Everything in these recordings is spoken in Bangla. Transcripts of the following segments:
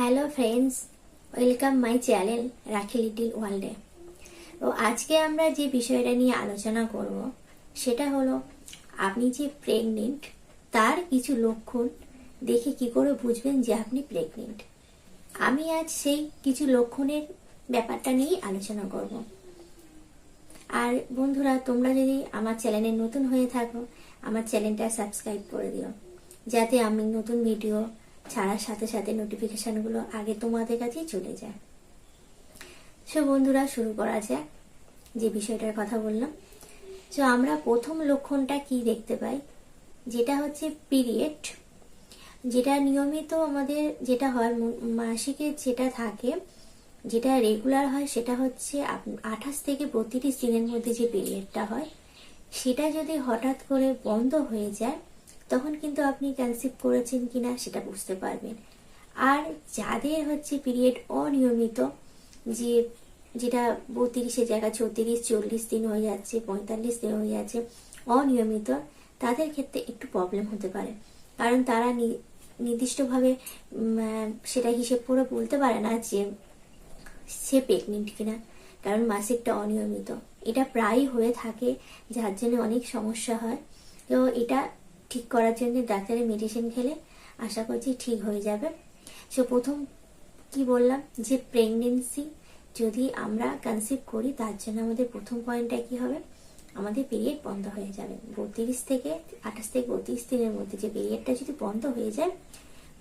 Hello friends welcome my channel Rakhi little ওয়ার্ল্ডে তো আজকে আমরা যে বিষয়টা নিয়ে আলোচনা করব, সেটা হলো, আপনি যে প্রেগনেন্ট তার কিছু লক্ষণ দেখে কি করে বুঝবেন যে আপনি প্রেগনেন্ট আমি আজ সেই কিছু লক্ষণের ব্যাপারটা নিয়ে আলোচনা করব। আর বন্ধুরা, তোমরা যদি আমার চ্যানেলে নতুন হয়ে থাকো, আমার চ্যানেলটা সাবস্ক্রাইব করে দিও, যাতে আমি নতুন ভিডিও ছাড়ার সাথে সাথে নোটিফিকেশনগুলো আগে তোমাদের কাছেই চলে যায়। সো বন্ধুরা, শুরু করা যাক যে বিষয়টার কথা বললাম। তো আমরা প্রথম লক্ষণটা কি দেখতে পাই? যেটা হচ্ছে পিরিয়ড যেটা নিয়মিত আমাদের যেটা হয় ম- মাসিকের যেটা থাকে, যেটা রেগুলার হয়, সেটা হচ্ছে আঠাশ থেকে বত্রিশ দিনের মধ্যে যে পিরিয়ডটা হয়, সেটা যদি হঠাৎ করে বন্ধ হয়ে যায় তখন কিন্তু আপনি কনসিভ করেছেন কিনা সেটা বুঝতে পারবেন। আর যাদের হচ্ছে পিরিয়ড অনিয়মিত, যে যেটা বত্রিশের জায়গায় ছত্রিশ, চল্লিশ দিন হয়ে যাচ্ছে, পঁয়তাল্লিশ দিন হয়ে যাচ্ছে, অনিয়মিত, তাদের ক্ষেত্রে একটু প্রবলেম হতে পারে। কারণ তারা নি- নির্দিষ্টভাবে সেটা হিসেব করে বলতে পারে না যে সে প্রেগনেন্ট কিনা, কারণ মাসিকটা অনিয়মিত। এটা প্রায়ই হয়ে থাকে, যার জন্য অনেক সমস্যা হয়। তো এটা ঠিক করার জন্য ডাক্তারের মেডিসিন খেলে আশা করছি ঠিক হয়ে যাবে। সো প্রথম কি বললাম যে প্রেগনেন্সি যদি আমরা কনসিভ করি, তার জন্য আমাদের প্রথম পয়েন্টটা কি হবে? আমাদের পিরিয়ড বন্ধ হয়ে যাবে। বত্রিশ থেকে আঠাশ থেকে বত্রিশ দিনের মধ্যে যে পিরিয়ডটা যদি বন্ধ হয়ে যায়,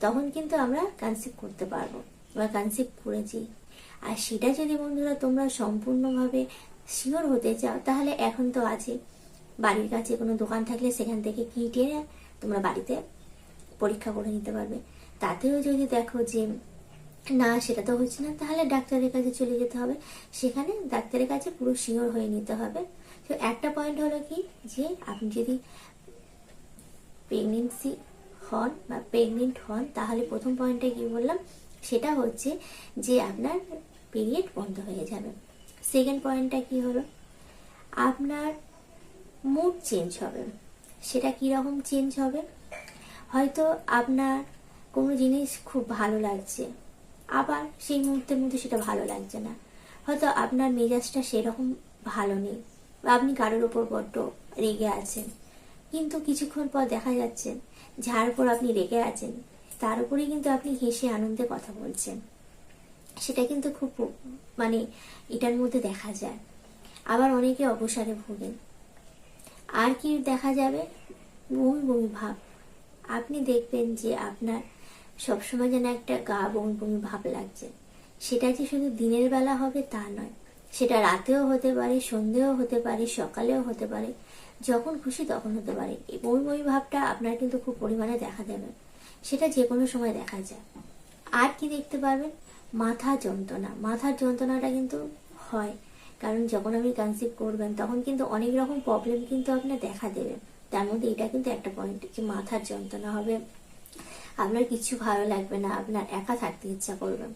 তখন কিন্তু আমরা কনসিভ করতে পারব বা কনসিভ করেছি। আর সেটা যদি বন্ধুরা তোমরা সম্পূর্ণভাবে শিওর হতে চাও, তাহলে এখন তো আছে বাড়ির কাছে কোনো দোকান থাকলে সেখান থেকে কিট এনে তোমরা বাড়িতে পরীক্ষা করে নিতে পারবে। তাতেও যদি দেখো যে না, সেটা তো হচ্ছে না, তাহলে ডাক্তারের কাছে চলে যেতে হবে। সেখানে ডাক্তারের কাছে পুরো শিওর হয়ে নিতে হবে। তো একটা পয়েন্ট হলো কি, যে আপনি যদি প্রেগনেন্সি হন বা প্রেগনেন্ট হন, তাহলে প্রথম পয়েন্টে কি বললাম, সেটা হচ্ছে যে আপনার পিরিয়ড বন্ধ হয়ে যাবে। সেকেন্ড পয়েন্টটা কি হলো, আপনার মুড চেঞ্জ হবে। সেটা কীরকম চেঞ্জ হবে? হয়তো আপনার কোনো জিনিস খুব ভালো লাগছে। আবার সেই মুহূর্তের মধ্যে সেটা ভালো লাগছে না। হয়তো আপনার মেজাজটা সেরকম ভালো নেই বা আপনি কারোর ওপর বড্ড রেগে আছেন। কিন্তু কিছুক্ষণ পর দেখা যাচ্ছে যার উপর আপনি রেগে আছেন, তার উপরে কিন্তু আপনি হেসে আনন্দে কথা বলছেন। সেটা কিন্তু খুব মানে এটার মধ্যে দেখা যায়। আবার অনেকে অবসাদে ভোগেন। আর কি দেখা যাবে? বমি বমি ভাব। আপনি দেখবেন যে আপনার সবসময় যেন একটা গা বমি বমি ভাব লাগছে। সেটা যে শুধু দিনের বেলা হবে তা নয়। সেটা রাতেও হতে পারে সন্ধেও হতে পারে, সকালেও হতে পারে, যখন খুশি তখন হতে পারে। এই বমি বমি ভাবটা আপনার কিন্তু খুব পরিমাণে দেখা দেবে। সেটা যে কোনো সময় দেখা যায়। আর কি দেখতে পারবেন মাথা যন্ত্রণা। মাথার যন্ত্রণাটা কিন্তু হয়। কারণ যখন আপনি কনসিভ করবেন, তখন কিন্তু অনেক রকম প্রবলেম কিন্তু আপনার দেখা দেবে তার মধ্যে এটা কিন্তু একটা পয়েন্ট যে মাথার যন্ত্রণা হবে, আপনার কিছু ভালো লাগবে না, আপনার একা থাকতে ইচ্ছা করবে।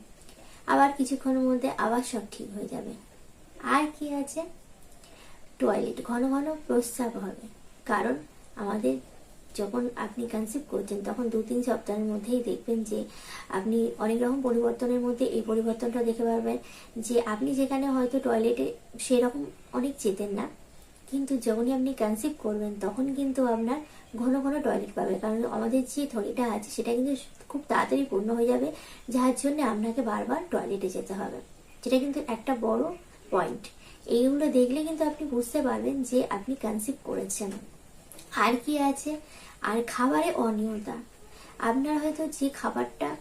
আবার কিছুক্ষণের মধ্যে আবার সব ঠিক হয়ে যাবে। আর কি আছে? টয়লেট ঘন ঘন প্রস্রাব হবে। কারণ আমাদের যখন আপনি কনসিভ করছেন, তখন দু তিন সপ্তাহের মধ্যেই দেখবেন যে আপনি অনেক রকম পরিবর্তনের মধ্যে এই পরিবর্তনটা দেখে পারবেন যে আপনি যেখানে হয়তো টয়লেটে সেরকম অনেক যেতেন না, কিন্তু যখনই আপনি কনসিভ করবেন, তখন কিন্তু আপনার ঘন ঘন টয়লেট পাবে। কারণ আমাদের যে থলিটা আছে, সেটা কিন্তু খুব তাড়াতাড়ি পূর্ণ হয়ে যাবে, যার জন্য আপনাকে বারবার টয়লেটে যেতে হবে। যেটা কিন্তু একটা বড় পয়েন্ট এইগুলো দেখলে কিন্তু আপনি বুঝতে পারবেন যে আপনি কনসিভ করেছেন। আর কি আছে? আর খাবারে অনিয়তা। আপনার হয়তো যে খাবারটা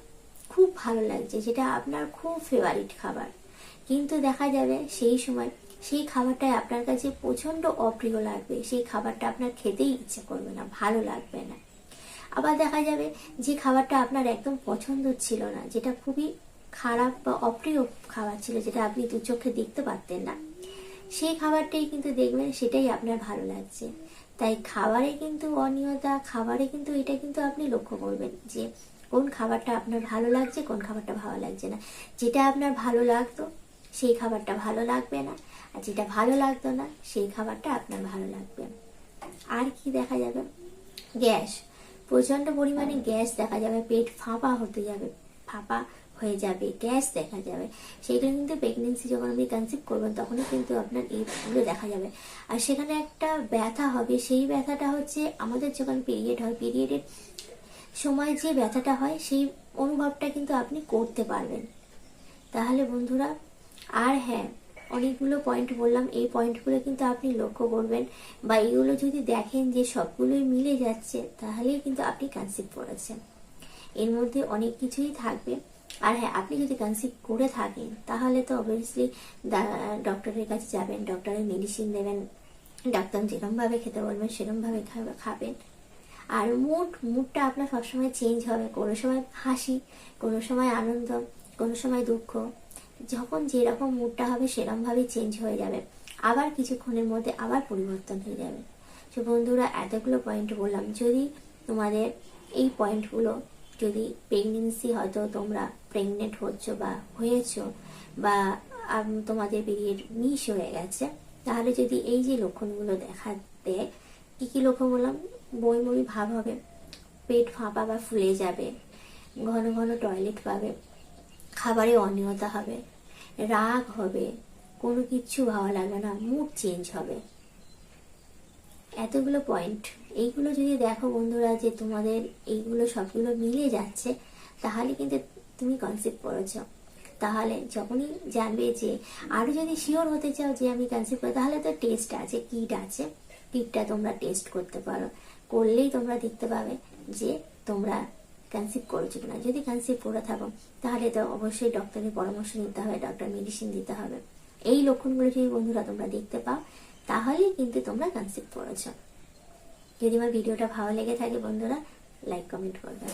খুব ভালো লাগছে যেটা আপনার খুব ফেভারিট খাবার। কিন্তু দেখা যাবে সেই সময় সেই খাবারটাই আপনার কাছে প্রচণ্ড অপ্রিয় লাগবে। সেই খাবারটা আপনার খেতেই ইচ্ছে করবে না, ভালো লাগবে না। আবার দেখা যাবে যে খাবারটা আপনার একদম পছন্দ ছিল না, যেটা খুবই খারাপ বা অপ্রিয় খাবার ছিল, যেটা আপনি দু চোখে দেখতে পারতেন না। সেই খাবারটাই কিন্তু দেখবেন সেটাই আপনার ভালো লাগছে। তাই খাবারে কিন্তু অনিয়তা, খাবারে কিন্তু এটা কিন্তু আপনি লক্ষ্য করবেন যে কোন খাবারটা আপনার ভালো লাগছে, কোন খাবারটা ভালো লাগছে না। যেটা আপনার ভালো লাগতো, সেই খাবারটা ভালো লাগবে না। আর যেটা ভালো লাগতো না, সেই খাবারটা আপনার ভালো লাগবে আর কি দেখা যাবে? গ্যাস। প্রচণ্ড পরিমাণে গ্যাস দেখা যাবে, পেট ফাঁপা হতে যাবে। ফাঁপা হয়ে যাবে গ্যাস দেখা যাবে। সেইগুলো কিন্তু প্রেগনেন্সি যখন আপনি কনসিভ করবেন, তখনই কিন্তু আপনার এইগুলো দেখা যাবে। আর সেখানে একটা ব্যথা হবে, সেই ব্যথাটা হচ্ছে আমাদের যখন পিরিয়ড হয় পিরিয়ডের সময় যে ব্যথাটা হয়, সেই অনুভবটা কিন্তু আপনি করতে পারবেন। তাহলে বন্ধুরা, আর হ্যাঁ অনেকগুলো পয়েন্ট বললাম, এই পয়েন্টগুলো কিন্তু আপনি লক্ষ্য করবেন বা এগুলো যদি দেখেন যে সবগুলোই মিলে যাচ্ছে, তাহলেই কিন্তু আপনি কনসিভ করেছেন। এর মধ্যে অনেক কিছুই থাকবে। আর হ্যাঁ আপনি যদি কনসিভ করে থাকেন, তাহলে তো অবভিয়াসলি ডক্টরের কাছে যাবেন ডক্টরের মেডিসিন দেবেন ডাক্তার যেরমভাবে খেতে বলবেন, সেরমভাবে খাবে- খাবেন। আর মুড মুডটা আপনার সবসময় চেঞ্জ হবে। কোনো সময় হাসি, কোনো সময় আনন্দ, কোনো সময় দুঃখ। যখন যেরকম মুডটা হবে সেরকমভাবেই চেঞ্জ হয়ে যাবে। আবার কিছুক্ষণের মধ্যে আবার পরিবর্তন হয়ে যাবে। তো বন্ধুরা, এতগুলো পয়েন্ট বললাম। যদি তোমাদের এই পয়েন্টগুলো যদি প্রেগনেন্সি হয়তো তোমরা প্রেগনেন্ট হচ্ছ বা হয়েছো বা তোমাদের পিরিয়ড মিস হয়ে গেছে, তাহলে যদি এই যে লক্ষণগুলো দেখা দেয় কি কি লক্ষণ বললাম? বই বই ভাব হবে, পেট ফাঁপা বা ফুলে যাবে, ঘন ঘন টয়লেট পাবে, খাবারে অনিয়তা হবে, রাগ হবে, কোনো কিছু ভালো লাগবে না মুড চেঞ্জ হবে। এতগুলো পয়েন্ট এইগুলো যদি দেখো বন্ধুরা যে তোমাদের এইগুলো সবগুলো মিলে যাচ্ছে, তাহলে কিন্তু তুমি কনসেপ্ট করেছ। তাহলে যখনই জানবে যে আরও যদি শিওর হতে চাও যে আমি কনসেপ্ট করি তাহলে তো টেস্ট আছে কিট আছে। কিটটা তোমরা টেস্ট করতে পারো। করলেই তোমরা দেখতে পাবে যে তোমরা কনসিভ করেছ কিনা। যদি কনসিভ করে থাকো, তাহলে তো অবশ্যই ডক্টরের পরামর্শ নিতে হবে ডক্টর মেডিসিন দিতে হবে। এই লক্ষণগুলো যদি বন্ধুরা তোমরা দেখতে পাও তাহলেই কিন্তু তোমরা কনসিভ পড়েছ। যদি আমার ভিডিওটা ভালো লেগে থাকে বন্ধুরা লাইক কমেন্ট করবে।